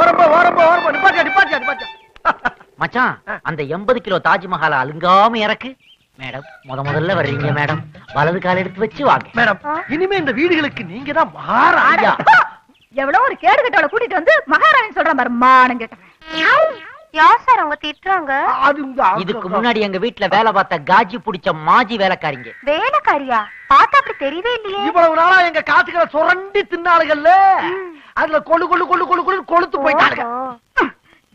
ஓரம்போ ஓரம்போ ஓரம்போ நிப்பாட்டியா நிப்பாட்டியா நிப்பாட்டியா. மச்சான் அந்த எண்பது கிலோ தாஜ்மஹாலை அலுங்காம இறக்கு. மேடம் முத முதல்ல வர்றீங்க மேடம். வலது கால் எடுத்து வச்சு வாங்க. மேடம் இனிமே இந்த வீடுகளுக்கு நீங்க தான் மகாராஜா எவ்வளவு ஒரு கேடு கட்டவளை கூட்டிட்டு வந்து மகாராணி சொல்ற மாதிரி மானம் கேட்டவன். யார் சார் அவங்க திட்டுறாங்க? இதுக்கு முன்னாடி எங்க வீட்டுல வேலை பார்த்த காஜி புடிச்ச மாஜி வேலைக்காரிங்க. வேலைக்காரியா? பார்த்தா அப்படி தெரியவே இல்லையே. இவ்வளவு நாளா எங்க காசுகளை சுரண்டி தின்னாளுகள்ல அதுல கொழு கொழு கொழு கொழு கொழு கொளுத்து போயிட்டாங்க.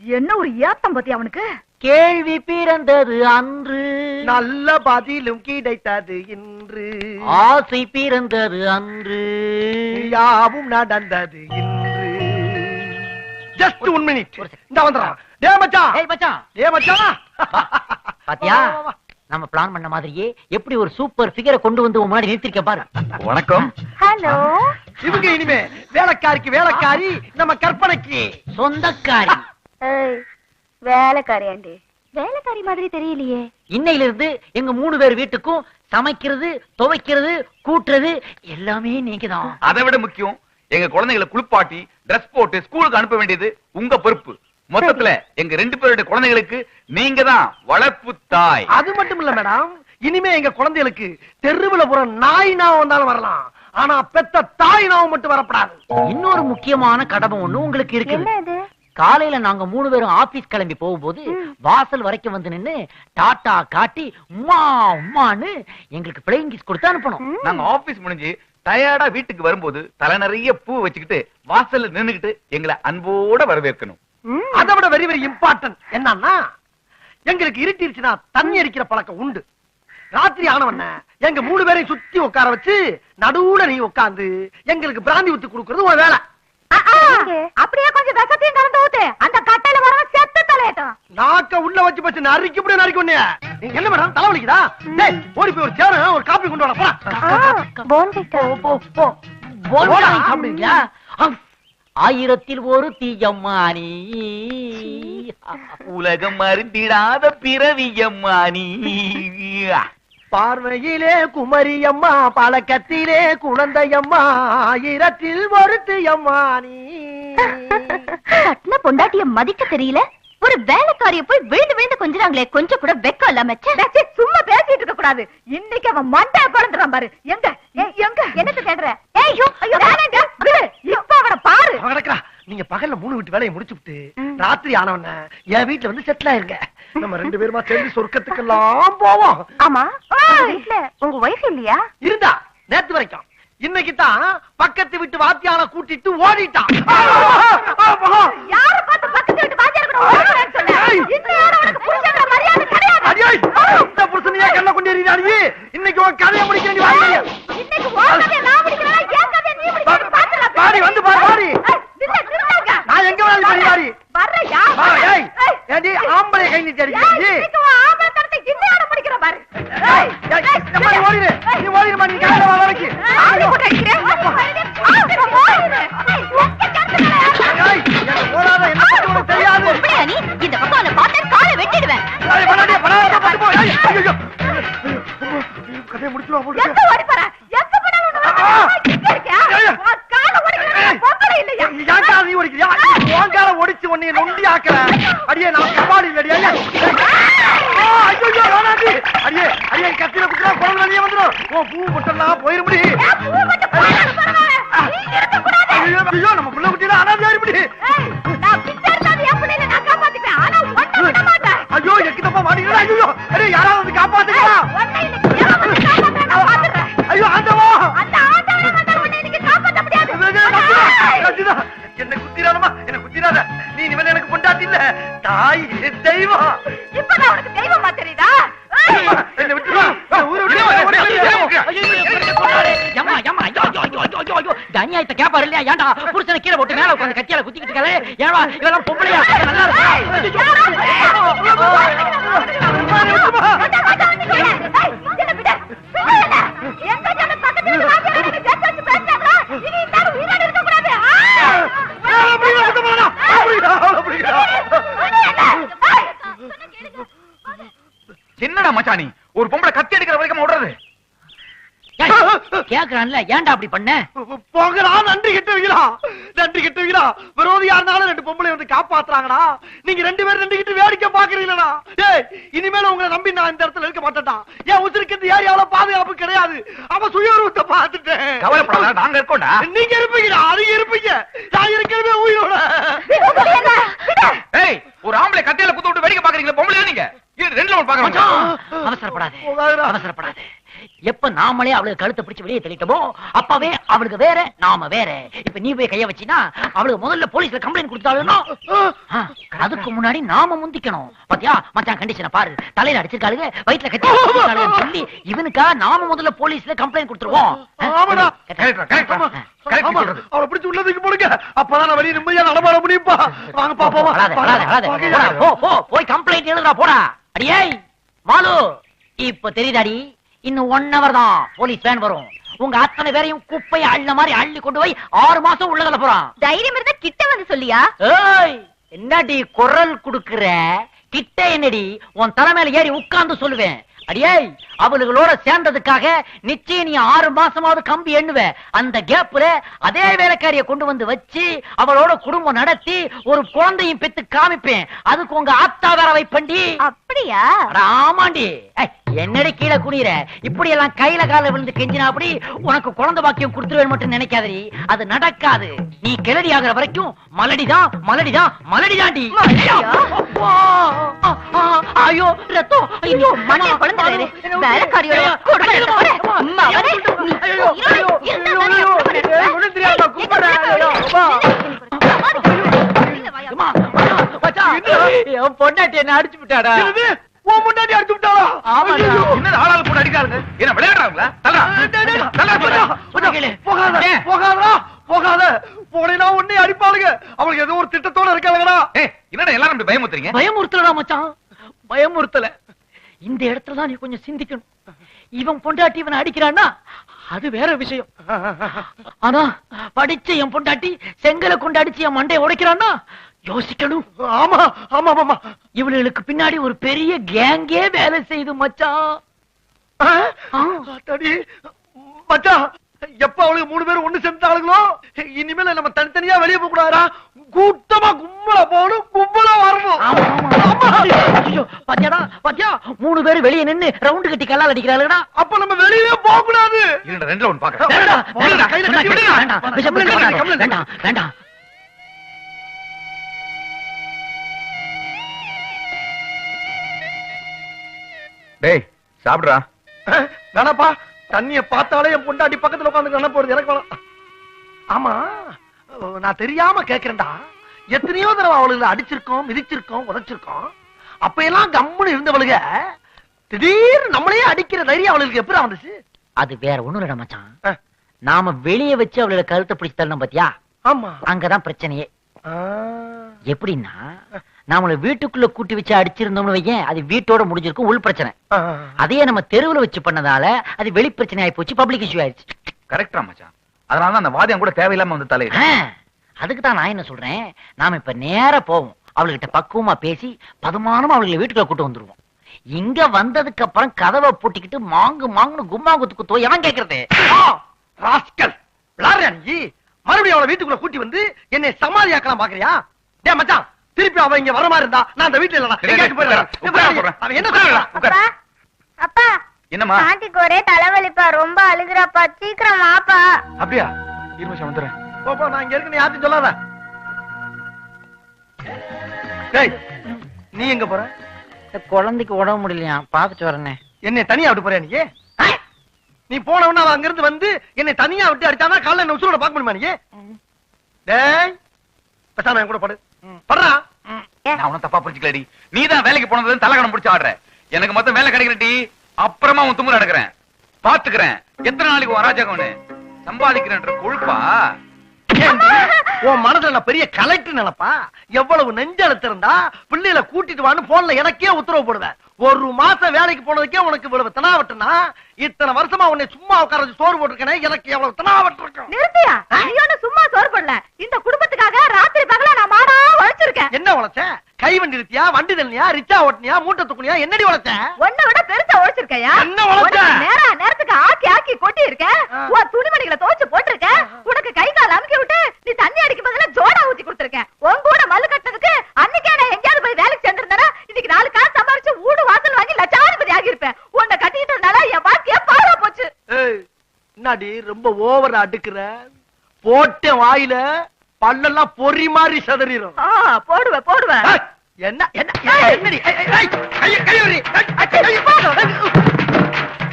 என்ன ஒரு ஏத்தம் பத்தி அவனுக்கு? கேள்வி பிறந்தது அன்று. நல்ல பதிலும் கிடைத்தது இன்று. ஆசை பிறந்தது அன்று. யாவும் நடந்தது இன்று. Just one minute. இந்த வந்துடுறான் டே மச்சான். ஏய் மச்சான். டே மச்சான். பாத்தியா. நம்ம பிளான் பண்ண மாதிரியே எப்படி ஒரு சூப்பர் ஃபிகரை கொண்டு வந்து முன்னாடி நிறுத்திருக்க பாரு. வணக்கம். ஹலோ இவங்க இனிமே வேலைக்காரிக்கு வேலைக்காரி நம்ம கற்பனைக்கு. சொந்தக்காரி. ஏய் வேலைக்காரியாண்டி. வேலைக்காரி மாதிரி தெரியலையே. இன்னையில இருந்து எங்க மூணு பேர் வீட்டுக்கும் சமைக்கிறது துவைக்கிறது கூட்டுறது எல்லாமே நீங்கதான். அதை விட முக்கியம் எங்க குழந்தைகளை குளிப்பாட்டி Dress போட்டு ஸ்கூலுக்கு அனுப்ப வேண்டியது உங்க பொறுப்பு. மொத்தத்துல எங்க ரெண்டு பேருடைய குழந்தைகளுக்கு நீங்க தான் வளர்ப்பு தாய். அது மட்டும் இல்ல மேடம் இனிமே எங்க குழந்தைகளுக்கு தெருவுல புற நாய் நாவம் வந்தாலும் வரலாம். ஆனா பெத்த தாய் நாவம் மட்டும் வரப்படாது. இன்னொரு முக்கியமான கடமை ஒண்ணு உங்களுக்கு இருக்குது. காலையில நாங்க மூணு பேரும் ஆபீஸ் கிளம்பி போகும்போது வாசல் வரைக்கும் வந்து நின்னு டாட்டா காட்டி உம்மா உம்மான்னு எங்களுக்கு பிளேயிங் கிஸ் கொடுத்து அனுப்பணும் நாங்க ஆபீஸ் முடிஞ்சு டயர்டா வீட்டுக்கு வரும்போது தலை நிறைய பூ வச்சுக்கிட்டு வாசல்ல நின்னுகிட்டு எங்களை அன்போட வரவேற்கணும். அதை விட வெரி வெரி இம்பார்ட்டன்ட் என்னன்னா எங்களுக்கு இருட்டிருச்சுன்னா தண்ணி அடிக்கிற பழக்கம் உண்டு. ராத்திரி ஆனவன எங்க மூணு பேரையும் சுத்தி உட்கார வச்சு நடுவுல நீ உட்கார்ந்து எங்களுக்கு பிராந்தி ஊத்தி கொடுக்கறது ஒரு வேலை? அப்படியே கொஞ்சம் விஷத்தையும் கலந்து ஊத்து அந்த கட்டையில வர செத்து தலையட்டும். நாக்க உள்ள வச்சு வச்சு நறுக்கி இப்படி நறுக்கி என்ன மேடம் தலைவலிக்குதா டேய் ஓடி போய் ஒரு சேர ஒரு காப்பி கொண்டு வர போடா போன்விட்டா. போ, போ. சாப்பிடுறீங்களா? அம். ஆயிரத்தில் ஒரு தீயம்மானி உலகம் மருந்திடாத பிறவியம்மா நீ பார்வையிலே குமரியம்மா பழக்கத்திலே குழந்தையம்மா ஆயிரத்தில் ஒருத்தியம்மா நீ கட்டின பொண்டாட்டிய மதிக்க தெரியல ஒரு வேலைக்காரிய போய் விழுந்து விழுந்து கொஞ்சிறாங்களே கொஞ்சம் கூட வெக்கம் இல்லாம. சும்மா பேசிட்டு இருக்க கூடாது. இன்னைக்கு அவன் மண்டைய பழந்துறான் பாரு. எங்க? எங்க? என்னத்த தேடுற. இப்ப அவனை பாரு. கிடக்குறா. நீங்க பகல்ல மூணு வீட்டு வேலையை முடிச்சு விட்டு. ராத்திரி ஆனவன என் வீட்டுல வந்து செட்டில் ஆயிருங்க. நம்ம ரெண்டு பேருமா சேர்ந்து சொர்க்கத்துக்கு எல்லாம் போவோம். ஆமா. வீட்ல உங்க ஒய்ஃப் இல்லையா? இருந்தா நேத்து வரைக்கும். இன்னைக்கு தான் பக்கத்து வீட்டு வாத்தியான கூட்டிட்டு ஓடிட்டான். யார பார்த்து இந்த கண்ண கொண்டு எறியாடி இன்னைக்கு உன் கதையை முடிக்க வேண்டிய இன்னைக்கு நான் கதையை நீ வந்து பாரு, நில்லுங்க. நான் எங்க வேணாலும். வர்றயா? வா, ஏய் ஆம்பளை கை நீட்டி ஏய், அடிக்கிறீ இன்னைக்கு உன் ஆம்பளை தரத்தை பாரு. ஏய், ஏய், அம்மா, நீ. ஏய். நீ ஓடிரும்மா, நீ கடையில வா, வரைக்கும். ஏய், ஆளு போட்டு கதையை முடிச்சிருவா, போட்டு. எங்க ஓடி போற? அப்படியா. விடு. என்னை. ஏய். என்னடா மச்சானி ஒரு பொம்பளை கத்தி எடுக்கிற வரைக்கும் விடுறது கேக்குறான்ல ஏன்டா அப்படி பண்ண? போங்கடா நன்றி கெட்டவங்களா? நன்றி கெட்டவங்களா? இருந்தாலும் ரெண்டு பொம்பளை வந்து காப்பாத்துறாங்கடா. நீங்க ரெண்டு பேரும் ரெண்டு வேடிக்கை பாக்குறீங்களா ஏய் இனிமேல உங்களை நம்பி நான் இந்த இடத்துல இருக்க மாட்டேன்டா. என் உசிருக்கு இந்த ஏரியாவுல பாதுகாப்பு கிடையாது. அவன் சுயரூபத்தை பார்த்துட்டேன். கவலைப்படாத நாங்க இருக்கோம்டா. நீங்க இருப்பீங்கடா நீங்க இருப்பீங்க. நான் இருக்கிறதே உயிரோட. ஏய் ஒரு ஆம்பளை கட்டையில குத்து விட்டு வேடிக்கை பாக்குறீங்களா பொம்பளை நீங்க? பாக்குறோம் மச்சான், அவசரப்படாத. அவசரப்படாத. எப்ப நாமளே அவளுக்கு கழுத்தை பிடிச்சு வெளியே தள்ளிட்டோமோ அப்பவே அவளுக்கு வேற நாம வேற. இப்ப நீ போய் கைய வச்சினா அவளுக்கு முதல்ல போலீஸ்ல கம்ப்ளைண்ட் கொடுத்தாலும் அதுக்கு முன்னாடி நாம முந்திக்கணும். பாத்தியா? மச்சான் கண்டிஷனை பாரு. தலையில அடிச்சிருக்காளுங்க வயித்துல கட்டி சொல்லி இவனுக்கா நாம முதல்ல போலீஸ்ல கம்ப்ளைண்ட் கொடுத்துருவோம். அவளை பிடிச்சு உள்ளதுக்கு போடுங்க. அப்பதான் வெளியே நிம்மதியா நடமாட முடியும்பா. வாங்க பாப்போம் போய் கம்ப்ளைண்ட் எழுதுடா போடா. அடியே! மாலு! இப்ப தெரியுதாடி? இன்னும் ஒன் ஹவர் தான். போலீஸ் வேன் வரும். உங்க அத்தனை பேரையும் குப்பையை அள்ள மாதிரி அள்ளி கொண்டு போய் ஆறு மாசம் உள்ள போறான். தைரியம் இருந்தா கிட்ட வந்து சொல்லியா? ஏய் என்னடி குரல் குடுக்குற? கிட்ட என்னடி? உன் தலைமையில ஏறி உட்கார்ந்து சொல்லுவேன். அடியே அவளுகளோட சேர்ந்ததுக்காக நிச்சயம் நீ ஆறு மாசமாவது கம்பி எண்ணுவ. அந்த கேப்ல அதே வேலைக்காரிய கொண்டு வந்து வச்சு அவளோட குடும்பம் நடத்தி ஒரு குழந்தையும் பெத்து காமிப்பேன். அதுக்கு உங்க ஆத்தா வேற வைப்பண்டி. அப்படியா? ஆமாண்டி. என்னடி கீழே குனிற இப்படி எல்லாம் கையில கால விழுந்து கெஞ்சினா அப்படி உனக்கு குழந்தை பாக்கியம் கொடுத்துருவேன் மட்டும் நினைக்காதடி. அது நடக்காது. நீ கிளடி ஆகுற வரைக்கும் மலடிதான் மலடிதான் மலடிதாண்டி. ஐயோ ரத்தம் ஐயோ மண்டைய குழந்தை வேறு. என் பொண்டாட்டி என்ன அடிச்சு விட்டாடா முன்னாடி அடிச்சு விட்டாளா? ஆமாடா. ஐயோ. என்னது ஆளாள் போட்டு அடிக்காருங்க என்ன விளையாடுறாங்களா கொஞ்சம், கேளு. போகாத? போகாதடா, போகாத. போனீன்னா உன்னை அடிப்பாளுங்க அவளுக்கு ஏதோ ஒரு திட்டத்தோட இருக்காளுங்கடா என்னடா எல்லாரும் பயமுத்துறீங்க பயமுறுத்தலடா மச்சான் பயமுறுத்தல. இந்த இடத்துல தான் நீ கொஞ்சம் சிந்திக்கணும். இவன் பொண்டாட்டி இவனை அடிக்கிறான்னா அது வேற விஷயம். ஆனா படிச்ச என் பொண்டாட்டி செங்கலை கொண்டு அடிச்சு என் மண்டையை உடைக்கிறான்னா யோசிக்கணும். ஆமா ஆமா ஆமா இவளுக்கு பின்னாடி ஒரு பெரிய கேங்கே வேலை செய்யுது மச்சான். மச்சான். எப்ப அவளுக்கு மூணு பேரும் ஒண்ணு சேர்ந்தாளுங்களோ இனிமேல நம்ம தனித்தனியா வெளியே போக கூடாதா கூட்டமா கும்பலா போகணும் கும்பலா வரணும். பாத்தியாடா பாத்தியா? மூணு பேரும் வெளியே நின்னு ரவுண்டு கட்டி கல்லால் அடிக்கிறாளுடா அப்ப நம்ம வெளியே போக கூடாது. ரெண்டுல பாக்குறேன் வேண்டாம், வேண்டாம். டேய் சாப்பிடுறா. வேணாப்பா. தண்ணிய பார்த்தாலே என் பொண்டாட்டி பக்கத்துல உட்காந்து போறது? எனக்கு வேணாம். ஆமா நான் தெரியாம கேக்குறேன்டா. எத்தனையோ தடவை அவளுகளை அடிச்சிருக்கோம் மிதிச்சிருக்கோம் உதைச்சிருக்கோம். அப்ப எல்லாம் கம்முன்னு இருந்தவளுக திடீர்னு நம்மளையே அடிக்கிற தைரியம் அவளுக்கு எப்படி வந்துச்சு? அது வேற ஒண்ணும் இல்லடா மச்சான். நாம வெளிய வச்சு அவளோட கழுத்தை பிடிச்சு தள்ளணும் பாத்தியா? ஆமா. அங்கதான் பிரச்சனையே. எப்படின்னா நாமள வீட்டுக்குள்ள கூட்டி வச்சு அடிச்சிருந்தோம்னு வையேன். அது வீட்டோட முடிஞ்சிருக்கும் உள் பிரச்சனை. அதையே நம்ம தெருவுல வச்சு பண்ணதால அது வெளி பிரச்சனை ஆயி போச்சு பப்ளிக் இஷ்யூ ஆயிடுச்சு கரெக்டா மச்சான். அதனால தான் அந்த வாதியம் கூட தேவையில்லாம வந்து தலையிட. ஆ, அதுக்கு தான் நான் என்ன சொல்றேன்? நாம இப்ப நேரா போவோம். அவளுகிட்ட பக்குவமா பேசி பதுமானமா அவளுகளை வீட்டுக்குள்ள கூட்டு வந்துருவோம். இங்க வந்ததுக்கு அப்புறம் கதவை பூட்டிக்கிட்டு மாங்கு மாங்குன்னு கும்மா குத்து குத்துவோம் எவன் கேக்குறது? ராஸ்கல். மறுபடியும் அவளை வீட்டுக்குள்ள கூட்டி வந்து என்னை சமாதியாக்கலாம் பாக்குறியா? டே மச்சான். திருப்பி அவ இங்க வர மாதிரி இருந்தா நான் அந்த வீட்டுல இல்லடா. அப்பா என்னம்மா? ஆண்டிக்கு ஒரே தலைவலிப்பா ரொம்ப அழுகுறாப்பா. சீக்கிரம் வாப்பா. அப்படியா? இரு நிமிஷம் வந்துடுறேன். போப்பா நான் இங்க இருக்கேன் யார்ட்டும் சொல்லாத. டேய் நீ எங்க போற? குழந்தைக்கு உடம்பு முடியலையா? பாத்துட்டு வரனே. என்னை தனியா விட்டு போறியா நீ? நீ போன உடனே அவன் அங்க இருந்து வந்து என்னை தனியா விட்டு அடிச்சானா காலைல என்ன உசுரோட பார்க்க முடியுமா நீ? டேய் பேசாம என் கூட படு. படுறா நான் உன தப்பா புரிஞ்சுக்கலடி. நீ தான் வேலைக்கு போனதுல தலகணம் பிடிச்சு ஆடுற. எனக்கு மொத்தம் வேலை கிடைக்கிறடி அப்புறமா உன் தும்முற நடக்கிறேன் பாத்துக்கிறேன். எத்தனை நாளைக்கு உன் அராஜகம்னு? சம்பாதிக்கிறேன்ற கொழுப்பா? உன் மனசுல நான் பெரிய கலெக்டர் நினைப்பா? எவ்வளவு நெஞ்செழுத்து இருந்தா பிள்ளைகளை கூட்டிட்டு வான்னு போன்ல எனக்கே உத்தரவு போடுவேன். ஒரு மாசம் வேலைக்கு போனதுக்கே உனக்கு இவ்வளவு தனாவட்டுனா இத்தனை வருஷமா உன்னை சும்மா உட்கார சோறு போட்டிருக்கேனே எனக்கு எவ்வளவு தனாவட்டு இருக்கும் நிறுத்தியா? நீ ஒண்ணு சும்மா சோறு பண்ணல இந்த குடும்பத்துக்காக ராத்திரி பகலா நான் மாடா உழைச்சிருக்கேன். என்ன உழைச்ச? கை வண்டி இருத்தியா வண்டி தள்ளியா ரிச்சா ஓட்டினியா? மூட்டை தூக்குனியா? என்னடி உழைச்ச? உன்னை விட பெருசா உழைச்சிருக்கையா? என்ன உழைச்ச? நேரா நேரத்துக்கு ஆக்கி ஆக்கி கொட்டி இருக்க ஆ. உன் துணிமணிகளை துவைச்சு போட்டிருக்க உனக்கு கை கால் அமுக்கி விட்டு நீ தண்ணி அடிக்கும் பதிலா ஜோடா ஊத்தி கொடுத்திருக்க உன் கூட மல்லு கட்டினதுக்கு அன்னைக்கே நான் எங்கேயாவது போய் வேலைக்கு சென்றிருந்தேனா இன்னைக்கு நாலு காசு சம்பாரிச்சு வீடு வாசல் வாங்கி லட்சாதிபதி ஆகியிருப்பேன் உன்னை கட்டிட்டதுனால என் வாழ்க்கைய பாழா போச்சு ஏய், என்னடி ரொம்ப ஓவர் அடுக்குற. போட்டேன் வாயில பல்லெல்லாம் பொறி மாதிரி சதறிடும் போடுவேன் போடுவேன். ஏய், என்ன என்ன என்ன- என்னடி? ஏய், ஏய், ஏய், கைய- கைய விடுறி. ஏய், ஏய், கைய போடு.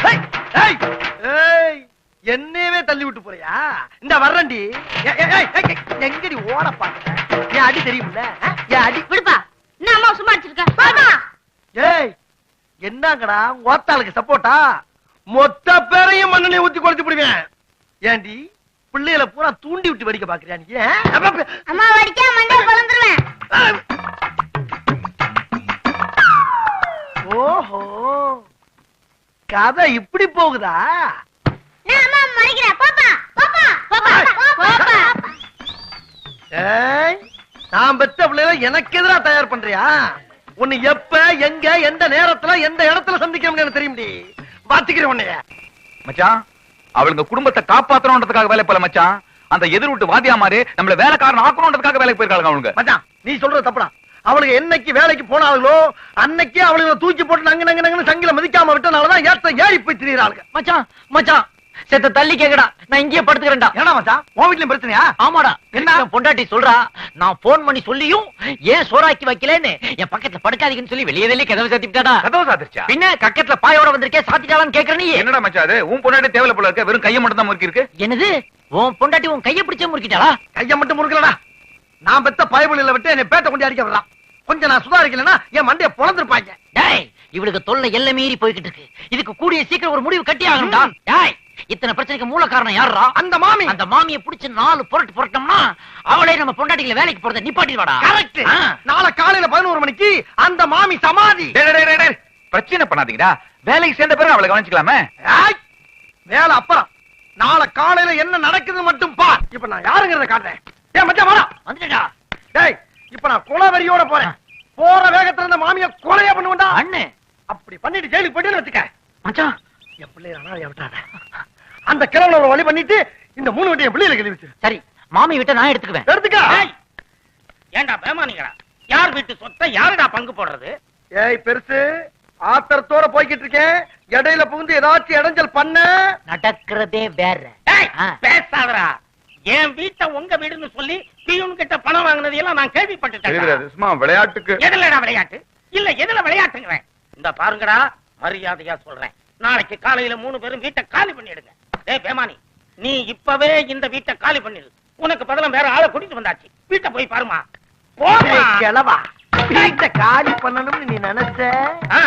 ஏய், ஏய், ஏய், என்னையவே தள்ளி விட்டு போறியா? இந்த வர்றண்டி எங்கடி ஓட பாக்குற என் அடி தெரியுமில்ல? ஆ? என் அடி? விடுப்பா. என்ன அம்மா சும்மா அடிச்சிருக்க? ஏய் என்னங்கடா? ஓத்தாளுக்கு சப்போட்டா மொத்த பேரையும் மண்ணெண்ணெய் ஊத்தி குறைச்சு போடுவேன். ஏண்டி? பிள்ளைகளை பூரா தூண்டி விட்டு வெடிக்க பாக்குறியா நீ? அம்மா வடிக்க மண்டைய குழந்துருவேன் ஓஹோ. கதை இப்படி போகுதா? நான் பெத்த பிள்ளைகளை எனக்கு எதிரா தயார் பண்றியா? உன்னை எப்ப எங்க எந்த நேரத்துல எந்த இடத்துல சந்திக்கணும்னு எனக்கு தெரியும்டி. பாத்துக்கிறேன் உன்னைய. மச்சான் அவளுங்க குடும்பத்தை காப்பாத்தணும்ன்றதுக்காக வேலை போல மச்சான். அந்த எதிர் விட்டு வாதியா மாதிரி நம்மள வேலைக்காரன் ஆக்கணும்ன்றதுக்காக வேலைக்கு போயிருக்காங்க அவளுங்க. மச்சான் நீ சொல்றது தப்புடா. அவளுக்கு என்னைக்கு வேலைக்கு போனாங்களோ அன்னைக்கே அவளுங்க தூக்கி போட்டு நங்கு நங்கு நங்குன்னு சங்கில மிதிக்காம விட்டனாலதான் ஏத்த ஏறி போய் திரியிறாளுங்க. மச்சான் மச்சான் செத்த தள்ளி கேக்குடா. நான் இங்கேயே படுத்துக்கிறேன்டா. ஏன்னா மச்சான் உன் வீட்லயும் பிரச்சனையா? ஆமாடா. என்ன? பொண்டாட்டி சொல்றா நான் போன் பண்ணி சொல்லியும் ஏன் சோறாக்கி வைக்கலன்னு என் பக்கத்துல படுக்காதீங்கன்னு சொல்லி வெளியே வெளியே கதவை சாத்திட்டாடா கதவு சாத்திருச்சா? பின்ன கக்கத்துல பாயோட வந்திருக்கே சாத்திட்டாளான்னு கேக்குற நீ. என்னடா மச்சான் அது? உன் பொண்ணாடி தேவையில்ல போல இருக்க வெறும் கையை மட்டும் தான் முறுக்கி இருக்கு என்னது? உன் பொண்டாட்டி உன் கைய பிடிச்ச முறுக்கிட்டாளா? கைய மட்டும் முறுக்கலடா. நான் பெத்த பயபுல விட்டு என்னை பேட்ட கொண்டு அடிக்க விடலாம் கொஞ்சம் நான் சுதாரிக்கலன்னா என் மண்டைய பொழந்திருப்பாங்க டேய் இவளுக்கு தொல்லை எல்லை மீறி போய்கிட்டு இருக்கு. இதுக்கு கூடிய சீக்கிரம் ஒரு முடிவு கட்டி ஆகணும்டா டேய் இத்தனை பிரச்சனைக்கு மூல காரணம் யாரா அந்த மாமி. அந்த மாமியை புடிச்சு நாலு புரட்டு புரட்டோம்னா அவளே நம்ம பொண்டாட்டிகளை வேலைக்கு போறத நிப்பாட்டிடுவாடா. கரெக்ட். நாளை காலையில பதினோரு மணிக்கு அந்த மாமி சமாதி. பிரச்சனை பண்ணாதீங்கடா. வேலைக்கு சேர்ந்த பிறகு அவளை கவனிச்சுக்கலாமே? வேலை அப்புறம். நாளை காலையில என்ன நடக்குதுன்னு மட்டும் பார். இப்ப நான் யாருங்கிறத காட்டுறேன். ஏன் மச்சான் வாடா. வந்துட்டா. டேய் இப்ப நான் குலவெறியோட போறேன். போற வேகத்துல இந்த மாமிய கொலையா பண்ணுவேன்டா. அண்ணு. அப்படி பண்ணிட்டு ஜெயிலுக்கு போயிட்டு வச்சுக்க. மச்சான். என் பிள்ளைய அனாதையா விட்டாத. அந்த கிழவனை ஒரு வழி பண்ணிட்டு இந்த மூணு வீட்டையும் பிள்ளைகளை கழுவி வச்சிரு. சரி மாமி விட்ட நான் எடுத்துக்குவேன். எடுத்துக்க. ஏண்டா பேமானிங்களா யார் வீட்டு சொத்தை யாருடா பங்கு போடுறது? ஏய் பெருசு ஆத்திரத்தோட போய்கிட்டு இருக்கேன். இடையில புகுந்து ஏதாச்சும் இடைஞ்சல் பண்ண. நடக்கிறதே வேற. ஏய், ஆ. பேசாதடா. என் வீட்டை உங்க வீடுன்னு சொல்லி பியூன் கிட்ட பணம் வாங்குனது எல்லாம் நான் கேள்விப்பட்டுட்டேன் சும்மா விளையாட்டுக்கு. எதுலடா விளையாட்டு? இல்ல எதுல விளையாட்டுங்கிறேன்? இந்த பாருங்கடா மரியாதையா சொல்றேன். நாளைக்கு காலையில மூணு பேரும் வீட்டை காலி பண்ணிடுங்க. டேய் பேமானி நீ இப்பவே இந்த வீட்டை காலி பண்ணிடு உனக்கு பதிலா வேற ஆளை கூட்டிட்டு வந்தாச்சு. வீட்டை போய் பாருமா. போமா கிழவா வீட்டை காலி பண்ணணும்னு நீ நினைச்ச ஆ.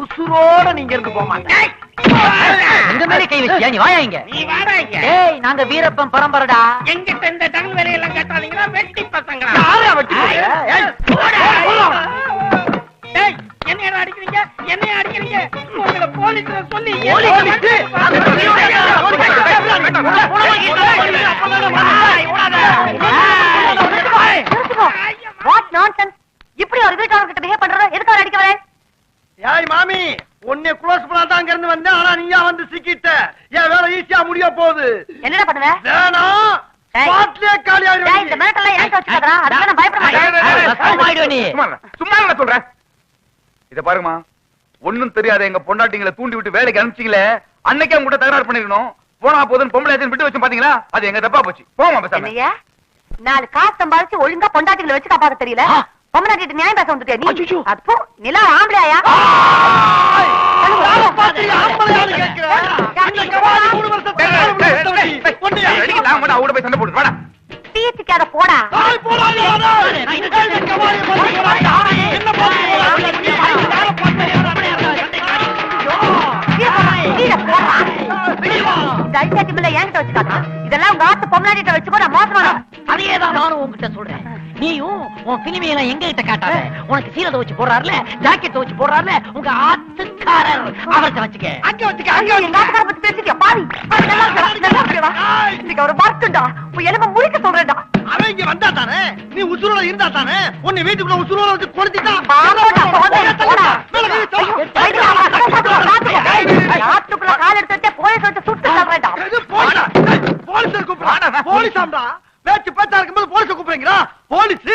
உசுரோட நீங்க இருந்து போக டேய், எங்க மேலே கை வச்சியா நீ வாயா இங்க. நீ வாடா இங்க. ஏய் நாங்க வீரப்பன் பரம்பரடா. எங்கிட்ட இந்த டங்கு வேலையெல்லாம் கேட்டாதீங்களா? வெட்டி பசங்களா? யாரா வெட்டி போடா. அடிக்கிறீங்க என்னைய அடிக்கிறீங்க உங்களை சொல்லி வாட் நான்சென்ஸ் இப்படி ஒரு வீட்டாளர் கிட்ட பிஹேவ் பண்றத எதுக்கு அவர் அடிக்க வரேன் ஏய் மாமி உன்னை க்ளோஸ் பண்ணா தான் இருந்து வந்தேன் ஆனா நீயா வந்து சிக்கிட்ட என் வேலை ஈஸியா முடிய போகுது என்னடா பண்ணுவ காலி இந்த மிரட்டெல்லாம் ஏன் அதுக்கு நான் பயப்பட மாட்டேன் சும்மா இருங்க சொல்றேன் இத பாருமா ஒண்ணும் தெரியாத எங்க பொண்டாட்டிங்களை தூண்டி விட்டு வேலைக்கு அனுப்பிச்சீங்களே அன்னைக்கே உங்ககிட்ட தகராறு பண்ணிருக்கணும். போனா போதுன்னு பொம்பளை விட்டு வச்சு பாத்தீங்களா? அது எங்க தப்பா போச்சு. போமா பேசாம. என்னையா? நாலு காசு சம்பாதிச்சு ஒழுங்கா பொண்டாட்டிகளை வச்சு காப்பாத்த தெரியல. பொம்மநாட்டிட்டு நியாயம் பேச வந்துட்டியா நீ. அப்போ நிலா ஆம்பளையா அவட போய் சண்டை போடு வாடா தீச்சிக்காத போடா இதெல்லாம் உங்க ஆத்து பொம்மநாட்டிட்ட வச்சுக்கோ நான் மோசமான அதையே தான் நானும் உன்கிட்ட சொல்றேன். நீயும் உன் பினிமையெல்லாம் எங்க கிட்ட காட்டாத. உனக்கு சீலை வச்சு போடுறாருல ஜாக்கெட் வச்சு போடுறாருல உங்க ஆத்துக்காரர் அவர்கிட்ட வச்சுக்க. அங்க வச்சுக்க, அங்க ஐயோ, எங்க ஆத்துக்கார பத்தி பேசிட்டியா? பாவி அது நல்லா இருக்கா? நல்லா இருக்கா? இன்னைக்கு அவரை மறக்கண்டா உன் எலும்ப முழிக்க சொல்றேன்டா. அவன் இங்க வந்தா தானே? நீ உசுரோட இருந்தா தானே? உன்னை வீட்டுக்குள்ள உசுரோட வச்சு கொடுத்துட்டா பாரோட்டா, போதே, போடா. ஆத்துக்குள்ள கால் எடுத்து வச்சே போலீஸ் சுட்டு தள்ளுறேன்டா. போலீஸ்? போலீஸாம்டா. பேச்சு பேச்சா இருக்கும்போது போலீஸ் கூப்பிடுறீங்களா? போலீஸ்?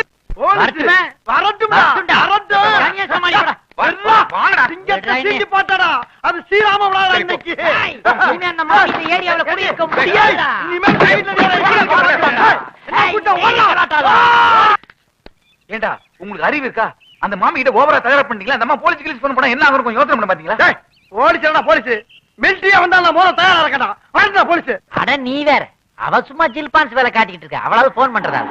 அது ஸ்ரீராம. இன்னைக்கு ஏரியாவுல குடியிருக்க ஓடலாம். ஏண்டா உங்களுக்கு அறிவு இருக்கா? அந்த மாமி கிட்ட ஓவரா தகராறு பண்ணீங்களா அந்த அம்மா போலீஸ் கிளீஸ் பண்ண போனா என்ன ஆகும் யோசனை பண்ண பாத்தீங்களா போலீஸ் போலீஸ்? மிலிட்டரியா வந்தா நான் மோத தயாரா இருக்கடா போலீஸ். அட நீ வேற. அவ சும்மா ஜில்பான்ஸ் வேலை காட்டிக்கிட்டு இருக்க. அவளாவது போன் பண்றதா?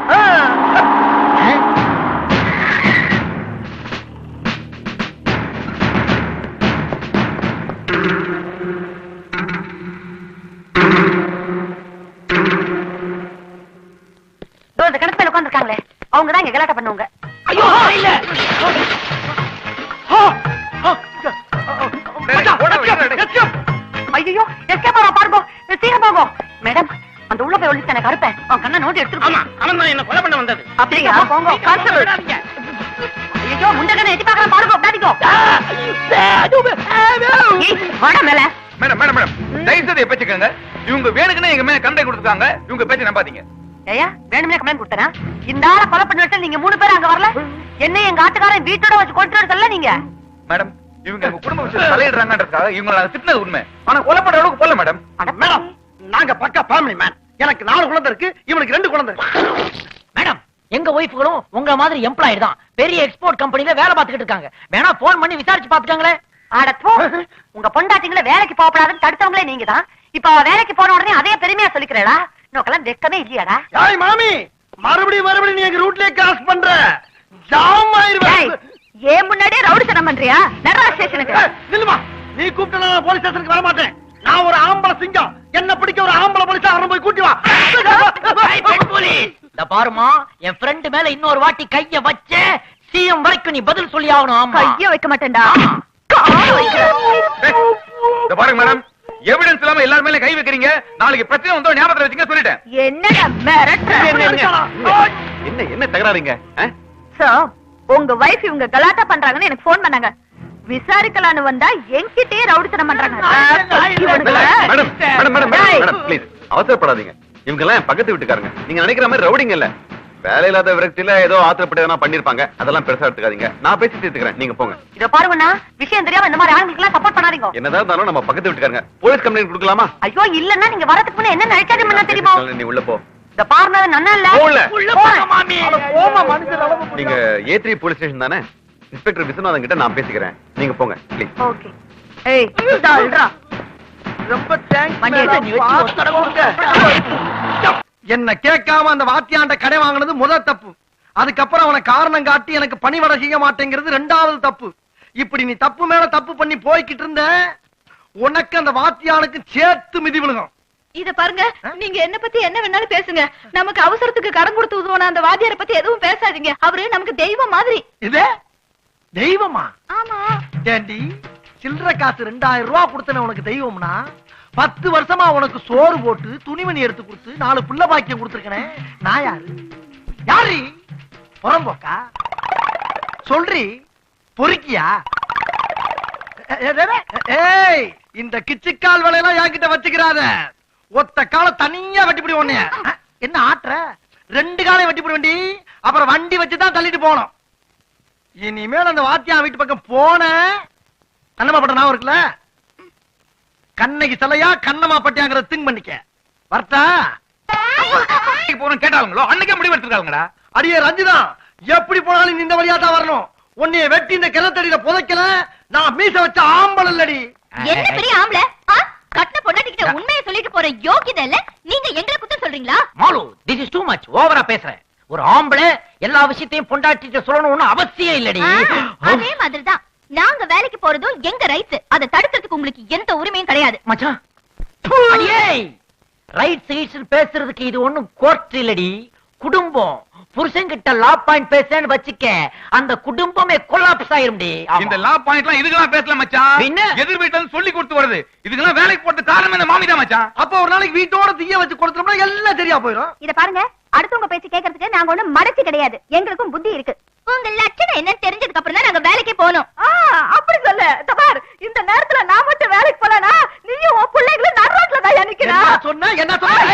உட்கார்ந்திருக்காங்களே, அவங்கதான் இங்க கலாட்டா பண்ணுவாங்க. ஐயோ இல்ல. எனக்கு அறுப்பேன் அவன் கண்ணை நோண்டி எடுத்துட்டு ஆமா அவன் தான் என்ன கொலை பண்ண வந்தது? அப்படியா? போங்க கான்ஸ்டபிள் ஐயோ முண்டகனை எட்டி பார்க்கலாம் பாருங்க ஏய், வாடா மேல. Madam madam madam. தயவு செய்து பேச்சுக்கங்க இவங்க வேணுக்குன்னு எங்க மேல கண்டை கொடுத்துருக்காங்க. இவங்க பேச்ச நம்பாதீங்க. ஏயா வேணும்னே கம்ப்ளைண்ட் கொடுத்தனா? இந்த ஆளை கொலை பண்ணி வச்சு நீங்க மூணு பேரும் அங்க வரல? என்ன எங்க ஆட்டுக்காரன் வீட்டோட வச்சு கொண்டு வர சொல்ல நீங்க? மேடம் இவங்க எங்க குடும்ப விஷயத்துல தலையிடுறாங்கன்றதுக்காக இவங்க நாங்க திட்டினது உண்மை. ஆனா கொலை பண்ற அளவுக்கு போல மேடம். அட மேடம் நாங்க பக்கா ஃபேமிலி மேன் எனக்கு நாலு குழந்தை இருக்கு இவனுக்கு ரெண்டு குழந்தை. மேடம் எங்க ஒய்ஃப்களும் உங்க மாதிரி எம்ப்ளாயி தான். பெரிய எக்ஸ்போர்ட் கம்பெனில வேலை பார்த்துக்கிட்டு இருக்காங்க. வேணா போன் பண்ணி விசாரிச்சு பாத்துக்காங்களே அட போ. உங்க பொண்டாட்டிங்களை வேலைக்கு போகப்படாதுன்னு தடுத்தவங்களே நீங்க தான். இப்ப அவ வேலைக்கு போன உடனே அதே பெருமையா சொல்லிக்கிறேடா. நோக்கெல்லாம் வெக்கமே இல்லையாடா. ஏய் மாமி மறுபடியும் மறுபடியும் நீ எங்க ரூட்லயே கிராஸ் பண்ற. ஜாம் ஆயிருவேன் ஏன் முன்னாடியே ரவுடி சனம் பண்றியா நடரா ஸ்டேஷனுக்கு நில்லுமா. நீ கூப்பிட்டா நான் போலீஸ் ஸ்டேஷனுக்கு வர மாட்டேன் நான் ஒரு ஆம்பளை சிங்கம். என்ன பிடிக்க ஒரு ஆம்பளை போலீஸ் அவரை போய் கூட்டி வா. இந்த பாருமா என் ஃப்ரெண்ட் மேல இன்னொரு வாட்டி கைய வச்ச சிஎம் வரைக்கும் நீ பதில் சொல்லி ஆகணும் ஆமா கைய வைக்க மாட்டேன்டா. இந்த பாருங்க மேடம் எவிடன்ஸ் இல்லாம எல்லாரும் மேல கை வைக்கிறீங்க. நாளைக்கு பிரச்சனை வந்தோம் ஞாபகத்துல வச்சுங்க சொல்லிட்டேன். என்னடா மிரட்டுற? என்ன என்ன? தகராறுங்க சார் உங்க வைஃப் இவங்க கலாட்டா பண்றாங்கன்னு எனக்கு ஃபோன் பண்ணாங்க. விசாரிக்கலான்னு வந்தா என்கிட்டயே ரவுடித்தனம் பண்றாங்க. இவனுக்கு- மேடம் மேடம் மேடம் டேய். மேடம் ப்ளீஸ் அவசரப்படாதீங்க. இவங்க எல்லாம் பக்கத்து வீட்டுக்காரங்க. நீங்க நினைக்கிற மாதிரி ரவுடிங்க இல்ல. வேலை இல்லாத விரக்தியில ஏதோ ஆத்திரப்பட்டு எதனா பண்ணிருப்பாங்க. அதெல்லாம் பெருசா எடுத்துக்காதீங்க. நான் பேசி தீர்த்துக்கிறேன். நீங்க போங்க. இத பாருங்கண்ணா விஷயம் தெரியாம இந்த மாதிரி ஆளுங்களுக்கு எல்லாம் சப்போர்ட் பண்ணாதீங்க. என்னதான் இருந்தாலும் நம்ம பக்கத்து வீட்டுக்காரங்க. போலீஸ் கம்ப்ளைண்ட் கொடுக்கலாமா? ஐயோ இல்லன்னா நீங்க வரதுக்கு முன்ன என்ன நினைக்காது முன்ன தெரியுமா? நீ உள்ள போ. இந்த பாருங்க நன்னா இல்ல. உள்ள போங்க மாமி. போமா மனுஷன் அளவு நீங்க ஏ த்ரீ போலீஸ் ஸ்டேஷன் தானே? இன்ஸ்பெக்டர் விஸ்வநாதன் கிட்ட நான் பேசிக்கிறேன். நீங்க போங்க ப்ளீஸ் ஓகே. ஏய் இதா ரொம்ப தேங்க்ஸ் என்ன கேட்காம அந்த வாத்தியாண்ட கடை வாங்கினது முதல் தப்பு. அதுக்கப்புறம் அவனை காரணம் காட்டி எனக்கு பணிவடை செய்ய மாட்டேங்கிறது ரெண்டாவது தப்பு. இப்படி நீ தப்பு மேல தப்பு பண்ணி போய்கிட்டு இருந்த உனக்கு அந்த வாத்தியானுக்கு சேர்த்து மிதி விழுகும். இத பாருங்க நீங்க என்ன பத்தி என்ன வேணாலும் பேசுங்க. நமக்கு அவசரத்துக்கு கடன் கொடுத்து உதவுன அந்த வாத்தியாரை பத்தி எதுவும் பேசாதீங்க. அவரு நமக்கு தெய்வம் மாதிரி. இது? தெய்வமா? ஆமா. ஏண்டி சில்லற காசு ரெண்டாயிரம் ரூபாய் கொடுத்தன உனக்கு தெய்வம்னா பத்து வருஷமா உனக்கு சோறு போட்டு துணிமணி எடுத்து கொடுத்து நாலு புள்ள பாக்கியம் கொடுத்துருக்கனே. நான் யாரு? யாரு? புறம்போக்கா? சொல்றி பொறுக்கியா? ஏய் இந்த கிச்சிக்கால் வேலையெல்லாம் என்கிட்ட வச்சுக்கிறாத. ஒத்த கால தனியா வெட்டிப்பிடி அஹ், என்ன ஆட்டுற? ரெண்டு காலையும் வெட்டிப்பிடி வண்டி அப்புறம் வண்டி வச்சுதான் தள்ளிட்டு போனோம் இனிமேல் அந்த வாத்தியா வீட்டு பக்கம் போன கண்ணமாப்பட்ட ஞாபகம் இருக்குல்ல? கண்ணகி சிலையா கண்ணமா பட்டியாங்கிற திங் பண்ணிக்க. வரட்டா? போறோம் கேட்டாங்களோ அன்னைக்கே முடிவு எடுத்துருக்காங்கடா அடியே ரஞ்சிதா எப்படி போனாலும் நீ இந்த வழியா தான் வரணும். உன்னைய வெட்டி இந்த கிணத்தடியில புதைக்கல. நான் மீச வச்ச ஆம்பல் இல்லடி. என்ன பெரிய ஆம்பளை? கட்டின பொண்டாட்டிக்கிட்ட உண்மையை சொல்லிட்டு போற யோகிதை இல்ல? நீங்க எங்களை குத்தம் சொல்றீங்களா? Malu this is too much ஓவரா பேசுற ஒரு ஆம்பளை எல்லா விஷயத்தையும் பொண்டாட்டிட்டு சொல்லணும்னு அவசியம் இல்லடி. அதே மாதிரிதான். நாங்க வேலைக்கு போறதும் எங்க ரைட்ஸ் அதை தடுக்கிறதுக்கு உங்களுக்கு எந்த உரிமையும் கிடையாது. மச்சான் அடியே! ரைட் சைட்ஸ் பேசுறதுக்கு இது ஒண்ணும் கோர்ட் இல்லடி. குடும்பம். புருஷன்கிட்ட லா பாயிண்ட் பேசுறேன்னு வச்சுக்க அந்த குடும்பமே கொலாப்ஸ் ஆயிரும்டி. இந்த லா பாயிண்ட்லாம் இதுக்கெல்லாம் பேசல மச்சான். பின்ன? எதிர் வீட்டுல சொல்லி கொடுத்து வருது. இதுக்கெல்லாம் வேலைக்கு போட்டு காரணம் இந்த மாமி தான் மச்சான்? அப்ப ஒரு நாளைக்கு வீட்டோட தீய வச்சு கொடுத்தோம்னா எல்லாம் சரியா போயிடும் இத பாருங்க. அடுத்தவங்க பேச்சு கேட்கறதுக்கு நாங்க ஒண்ணும் மடச்சி கிடையாது எங்களுக்கும் புத்தி இருக்கு உங்க லட்சணம் என்னன்னு தெரிஞ்சதுக்கு அப்புறம் தான் நாங்க வேலைக்கு போனோம் அப்படி சொல்லு இந்த பார் இந்த நேரத்துல நான் மட்டும் வேலைக்கு போலனா நீயும் உன் பிள்ளைகளும் நடுரோட்ல தான் நிக்கிறா சொன்ன என்ன சொன்ன?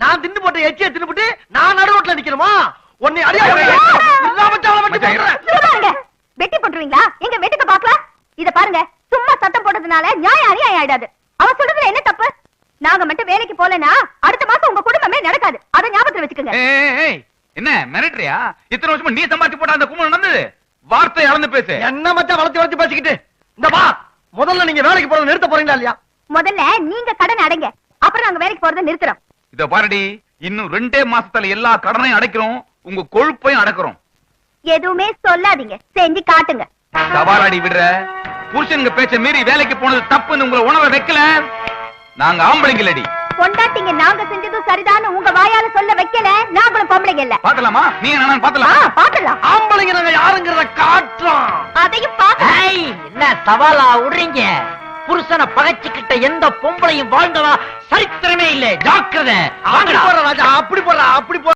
நான் தின்னு போட்ட எச்சிய தின்னுபிட்டு நான் நடு ரோட்ல நிக்கணுமா உன்னை அடியா மச்சான், இரு. பாருங்க வெட்டி போட்டுருவீங்களா எங்க வெட்டுக்க பாக்கலாம் இத பாருங்க சும்மா சத்தம் போட்டதுனால நியாயம் அநியாயம் ஆயிடாது அவ சொல்றதுல என்ன தப்பு நாங்க மட்டும் வேலைக்கு போலனா அடுத்த மாசம் உங்க குடும்பமே நடக்காது. அத ஞாபகத்துல வச்சுக்கோங்க. என்ன மிரட்டுறியா? இத்தனை வருஷமா நீ சம்பாதிச்சு போட்ட அந்த கும்பல் நடந்தது? வார்த்தை அளந்து பேசு. என்ன மச்சான் வளர்த்தி வளர்த்தி பேசிக்கிட்டு? இந்த வா முதல்ல நீங்க வேலைக்கு போறது நிறுத்த போறீங்களா இல்லையா? முதல்ல நீங்க கடன் அடைங்க. அப்புறம் நாங்க வேலைக்கு போறதை நிறுத்துறோம். இத பாருடி இன்னும் ரெண்டே மாசத்துல எல்லா கடனையும் அடைக்கிறோம் உங்க கொழுப்பையும் அடக்குறோம். எதுவுமே சொல்லாதீங்க. செஞ்சு காட்டுங்க. சவாலாடி விடுற. புருஷனுங்க பேச்ச மீறி வேலைக்கு போனது தப்புன்னு உங்களை உணர வைக்கல. நாங்க ஆம்பளைங்களடி. பொண்டாட்டிங்க நாங்க செஞ்சதும் சரிதான்னு உங்க வாயால சொல்ல வைக்கல. நாங்களும் பொம்பளைங்க இல்ல. பாக்கலாமா? நீ என்ன ஆ, பாக்கலாம் பாக்கலாம் ஆம்பளைங்க நாங்க யாருங்கிறத காட்டுறோம். அதையும் பாக்கலாம் ஏய், என்ன சவாலா விடுறீங்க? புருஷனை பகைச்சுக்கிட்ட எந்த பொம்பளையும் வாழ்ந்ததா சரித்திரமே இல்ல. ஜாக்கிரதை. அப்படி போடுற ராஜா அப்படி போடுற அப்படி போடுற